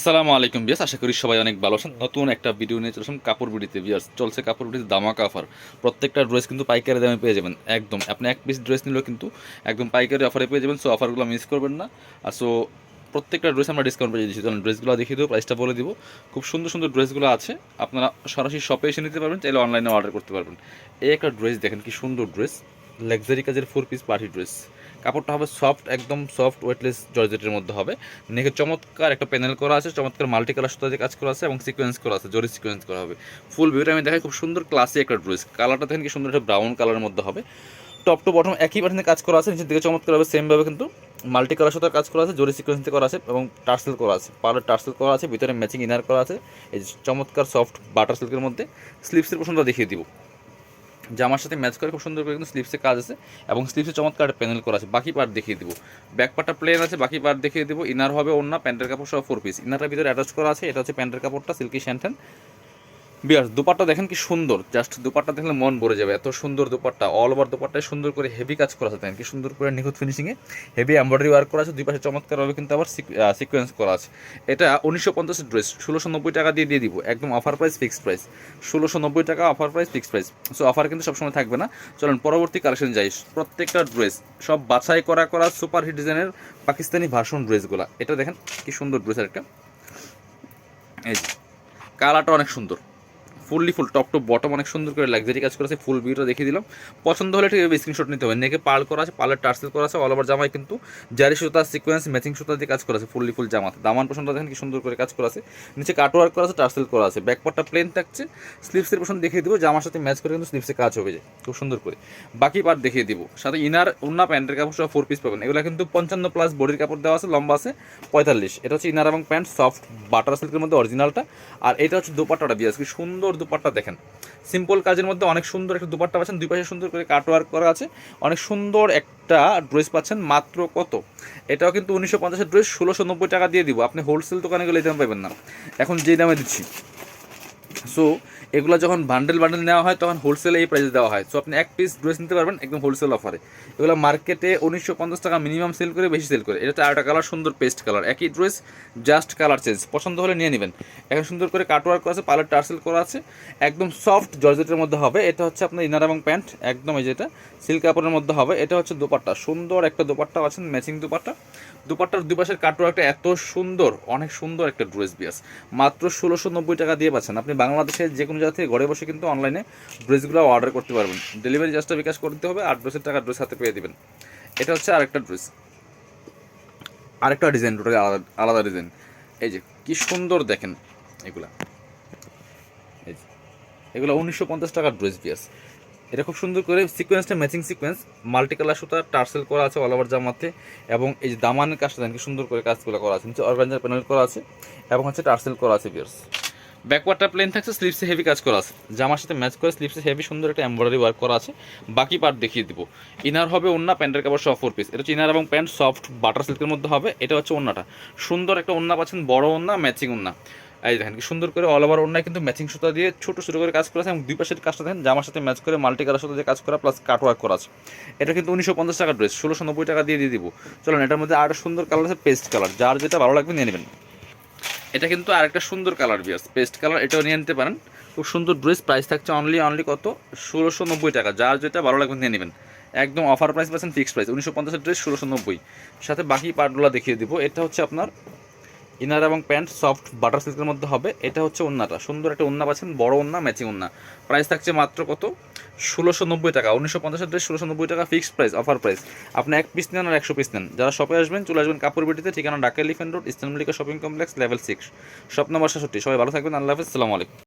আসসালামু আলাইকুম বিয়াস আশা করি সবাই অনেক ভালো আছেন। নতুন একটা ভিডিও নিয়ে চলেছেন কাপড় বিড়িতে। বিয়াস চলছে কাপড় বিড়িতে দামাকা অফার প্রত্যেকটা ড্রেস কিন্তু পাইকারি দামে পেয়ে যাবেন, একদম। আপনি এক পিস ড্রেস নিলেও কিন্তু একদম পাইকারি অফারে পেয়ে যাবেন সো অফারগুলো মিস করবেন না। আর সো প্রত্যেকটা ড্রেস আমরা ডিসকাউন্ট পেয়ে দিচ্ছি তাহলে ড্রেসগুলো দেখিয়ে দেবো প্রাইসটা বলে দিব। খুব সুন্দর সুন্দর ড্রেসগুলো আছে। আপনারা সরাসরি শপে এসে নিতে পারবেন, চাইলে অনলাইনে অর্ডার করতে পারবেন। এই একটা ড্রেস দেখেন, কি সুন্দর ড্রেস লাক্সারি কাজের ফোর পিস পার্টি ড্রেস কাপড়টা হবে সফট, একদম সফট ওয়েটলেস জর্জেটের মধ্যে হবে। নেকে চমৎকার একটা প্যানেল করা আছে, চমৎকার মাল্টি কালার সুতা কাজ করা আছে এবং সিকোয়েন্স করা আছে, জরি সিকোয়েন্স করা হবে। ফুল ভিউটা আমি দেখাই, খুব সুন্দর ক্লাসি একটা ড্রেস কালারটা দেখেন কি সুন্দর একটা ব্রাউন কালারের মধ্যে হবে। টপ টু বটম একই বাটনে কাজ করা আছে, নিচের দিকে চমৎকার হবে সেমভাবে কিন্তু মাল্টি কালার সুতার কাজ করা আছে, জরি সিকোয়েন্স করা আছে এবং টার্সেল করা আছে। পার্লার টার্সেল করা আছে, ভিতরে ম্যাচিং ইনার করা আছে, এই চমৎকার সফট বাটার সিল্কের মধ্যে। স্লিপসের পোশনটা দেখিয়ে দিব। জামার সাথে ম্যাচ করে খুব সুন্দর করে কিন্তু স্লিপসে কাজ আছে এবং স্লিপসে চমৎকার একটা প্যানেল করা আছে। বাকি পার্ট দেখিয়ে দিব। ব্যাক পার্টটা প্লেন আছে, বাকি পার্ট দেখিয়ে দিব। ইনার হবে অন্য প্যান্টের কাপড় সব ফোর পিস ইনারটার ভিতরে অ্যাটাচ করা আছে, এটা হচ্ছে প্যান্টের কাপড়টা সিল্কি শ্যান্টেন বিয়ার দুপাট্টা দেখেন কি সুন্দর। জাস্ট দুপাট্টা দেখলে মন ভরে যাবে। এত সুন্দর দুপাট্টা অল ওভার দুপাট্টায় সুন্দর করে হেভি কাজ করা আছে দেখেন কি সুন্দর করে নিখুঁত ফিনিশিংয়ে হেভি এমব্রয়ডারি ওয়ার্ক করা আছে দুই পাশে চমৎকারভাবে কিন্তু আবার সিকোয়েন্স করা আছে। এটা উনিশশো পঞ্চাশের ড্রেস ষোলোশো নব্বই টাকা দিয়ে দিয়ে দিব, একদম অফার প্রাইস ফিক্সড প্রাইস ষোলোশো নব্বই টাকা offer price fixed price so offer কিন্তু সবসময় থাকবে না। চলুন পরবর্তী কালেকশন যাই। প্রত্যেকটা ড্রেস সব বাছাই করা করা সুপার হিট ডিজাইনের পাকিস্তানি ভার্সন ড্রেসগুলো এটা দেখেন কি সুন্দর ড্রেসের একটা এই কালারটা অনেক সুন্দর। Fully full top to bottom অনেক সুন্দর করে লাক্সারি কাজ করেছে ফুল ভিউটা দেখিয়ে দিলাম। পছন্দ হলে ঠিক স্ক্রিনশট নিতে হবে। নেকে পাল করা আছে পালের টার্সেল করা আছে অল ওভার জামায় কিন্তু জারি সুতা সিকোয়েন্স ম্যাচিং সুতা দিয়ে কাজ করা আছে ফুললি ফুল জামাতে। দামান পছন্দ দেখেন কি সুন্দর করে কাজ করা আছে। নিচে কাটওয়ার্ক করা আছে, টার্সেল করা আছে। ব্যাকপারটা প্লেন থাকছে। স্লিপসের পছন্দ দেখিয়ে দিব, জামার সাথে ম্যাচ করে কিন্তু স্লিপসে কাজ হবে যায় খুব সুন্দর করে। বাকি পার্ট দেখিয়ে দিব। সাথে ইনার উন্না প্যান্টের কাপড় সব ফোর পিস পাবেন। এগুলো কিন্তু পঞ্চান্ন প্লাস বডির কাপড় দেওয়া আছে, লম্বা আছে, পঁয়তাল্লিশ। এটা হচ্ছে ইনার এবং প্যান্ট সফট বাটার সিল্কের মধ্যে অরিজিনালটা আর এটা হচ্ছে দুপাট্টাটা দিয়ে কি সুন্দর দুপাট্টা দেখেন। সিম্পল কাজের মধ্যে অনেক সুন্দর একটা দুপাট্টা পাচ্ছেন, দুই পাশে সুন্দর করে কাটওয়ার্ক করা আছে। অনেক সুন্দর একটা ড্রেস পাচ্ছেন, মাত্র কত? এটাও কিন্তু উনিশশো পঞ্চাশের ড্রেস ষোলোশো নব্বই টাকা দিয়ে দিব। আপনি হোলসেল দোকানে গেলে এই দাম পাবেন না। এখন যেই দামে দিচ্ছি। সো এগুলো যখন বান্ডেল বান্ডেল নেওয়া হয়, তখন হোলসেলে এই প্রাইসে দেওয়া হয়। সো আপনি এক পিস ড্রেস নিতে পারবেন, একদম হোলসেল অফারে এগুলো মার্কেটে উনিশশো পঞ্চাশ টাকা মিনিমাম সেল করে বেশি সেল করে। এটা আরেকটা কালার সুন্দর পেস্ট কালার একই ড্রেস জাস্ট কালার চেঞ্জ পছন্দ হলে নিয়ে নেবেন। এখন সুন্দর করে কাটওয়ার্ক করা আছে পার্লার টার্সেল করা আছে। একদম সফট জর্জেটের মধ্যে হবে। এটা হচ্ছে আপনার ইনার এবং প্যান্ট একদম এই যেটা। সিল্ক কাপড়ের মধ্যে হবে। এটা হচ্ছে দোপাট্টা। সুন্দর একটা দোপাট্টা আছেন ম্যাচিং দোপাট্টা। দুপাট্টার দুপাশের কাটওয়ার্কটা এত সুন্দর, অনেক সুন্দর একটা ড্রেস বিয়াস। মাত্র ষোলোশো নব্বই টাকা দিয়ে পাচ্ছেন। আপনি বাংলাদেশের যে কোনো জায়গা থেকে ঘরে বসে কিন্তু অনলাইনে ড্রেসগুলো অর্ডার করতে পারবেন। ডেলিভারি জাস্টটা বিকাশ করতে হবে আর ড্রেসের টাকা ড্রেস হাতে পেয়ে দেবেন। এটা হচ্ছে আরেকটা ড্রেস আরেকটা ডিজাইন টোটালি আলাদা আলাদা ডিজাইন এই যে, কি সুন্দর দেখেন এগুলা। এই যে, এগুলো উনিশশো পঞ্চাশ টাকার ড্রেস বিয়াস এটা খুব সুন্দর করে সিকোয়েন্সটা ম্যাচিং সিকোয়েন্স মাল্টি কালার সুতা টার্সেল করা আছে অল ওভার জামাতে। এবং এই যে দামানের কাজটা দেখেন, কি সুন্দর করে কাজগুলো করা আছে। নিচে অর্গানজার প্যানেল করা আছে। এবং হচ্ছে টার্সেল করা আছে বিয়ার্স ব্যাকওয়ার্ডটা প্লেন থাকছে স্লিপসে হেভি কাজ করা আছে। জামার সাথে ম্যাচ করে স্লিপসে হেভি সুন্দর একটা এমব্রয়ডারি ওয়ার্ক করা আছে। বাকি পার্ট দেখিয়ে দিব। ইনার হবে অন্য প্যান্টের কাপড় সহ ফোর পিস এটা হচ্ছে ইনার এবং প্যান্ট সফট বাটার সিল্কের মধ্যে হবে। এটা হচ্ছে অন্যটা সুন্দর একটা অন্য পাচ্ছেন, বড় অন্য ম্যাচিং অন্য এই দেখেন কি সুন্দর করে অল ওভার অন্যায় কিন্তু ম্যাচিং সুতা দিয়ে ছোট ছোট করে কাজ করা আছে এবং দুই পাশের কাজটা দেখেন, জামার সাথে ম্যাচ করে মাল্টি কালার দিয়ে কাজ করা প্লাস কাট ওয়ার্ক করা আছে। এটা কিন্তু উনিশশো পঞ্চাশ টাকার ড্রেস ষোলোশো নব্বই টাকা দিয়ে দিয়ে দিব। চলুন, এটার মধ্যে আরেকটা সুন্দর কালার আছে পেস্ট কালার যার যেটা ভালো লাগবে নিয়ে নেবেন। এটা কিন্তু আরেকটা সুন্দর কালার বিয়ার্স পেস্ট কালার এটাও নিয়ে নিতে পারেন। খুব সুন্দর ড্রেস প্রাইস থাকছে অনলি অনলি কত? ষোলোশো নব্বই টাকা, যার যেটা ভালো লাগবে নিয়ে নেবেন। একদম অফার প্রাইস পাচ্ছেন ফিক্সড প্রাইস উনিশশো পঞ্চাশের ড্রেস ষোলোশো নব্বই। সাথে বাকি পার্টগুলো দেখিয়ে দিব। এটা হচ্ছে আপনার ইনার এবং প্যান্ট সফট বাটার সিল্কের মধ্যে হবে। এটা হচ্ছে ওন্নাটা সুন্দর একটা ওন্না পাচ্ছেন, বড় ওন্না ম্যাচিং ওন্না প্রাইস থাকছে মাত্র কত? ষোলোশো নব্বই টাকা। উনিশশো পঞ্চাশের ড্রেস, ষোলোশো নব্বই টাকা ফিক্সড প্রাইস, অফার প্রাইস। আপনি এক পিস নেন আর একশো পিস নেন। যারা শপে আসবেন, চলে আসবেন কাপড় বিটিতে, ঠিকানা Dhaka elephant road eastern Mallika shopping complex, level six. Shop number সাতষট্টি সবাই ভালো থাকবেন। আল্লাহ হাফিজ। আলাইকুম।